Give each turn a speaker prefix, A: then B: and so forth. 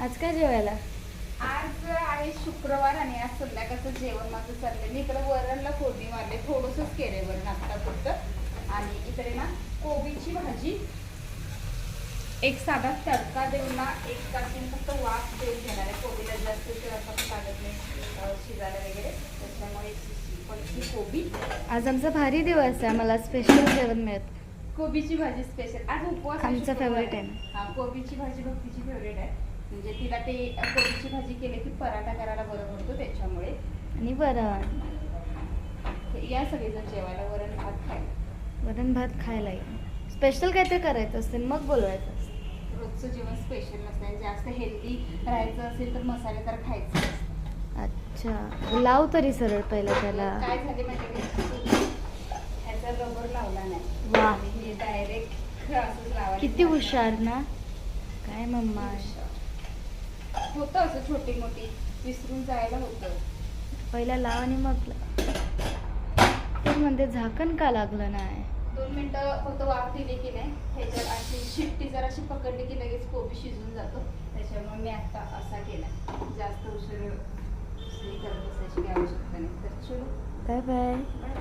A: आज काय जेवायला?
B: आज आहे शुक्रवार आणि आज संध्याकाळचं जेवण माझं चाललंय मी इकडे वरणला फोडणी मारले. थोडंसंच केलंय वरण आता फक्त. आणि इकडे ना कोबीची भाजी. एक साधा तडका देऊन ना एक तासून फक्त वाफ देऊन घेणार आहे. कोबीला जास्त लागत नाही शिजायला वगैरे. त्याच्यामुळे. पण कोबी.
A: आज आमचा भारी दिवस आहे. मला स्पेशल जेवण मिळत.
B: कोबीची भाजी स्पेशल आज उपवास
A: आमचा favorite आहे.
B: हा कोबीची भाजी भक्तीची फेवरेट आहे. म्हणजे तिला ते कोबीची भाजी केली की पराठा करायला बरं पडतो त्याच्यामुळे.
A: आणि वरण.
B: या सगळेजण जेवायला वरण भात खायला.
A: वरण भात खायला स्पेशल काहीतरी करायचं असते मग बोलवायचं असतं.
B: रोजचं जेवण स्पेशल नसतं. जास्त हेल्दी राहायचं असेल तर मसाले तर खायचे.
A: अच्छा. लाव तरी सरळ पहिलं त्याला.
B: काय झाले माहिती? ह्याचा रबर लावला नाही.
A: वा.
B: हे डायरेक्ट
A: किती हुशार ना. काय मम्मा.
B: होतं असं छोटी मोठी विसरून जायला होतं.
A: पहिला लाव आणि मग. तेच म्हणते झाकण का लागलं नाही?
B: दोन मिनिटं फक्त वाफ दिली की नाही ह्याच्यात अशी शिट्टी जर अशी पकडली की लगेच कोबी शिजून जातो. त्याच्यामुळे मी आता असा केला. जास्त उशीर करत बसायची आवश्यकता नाही. तर चलो.
A: बाय.
B: बाय.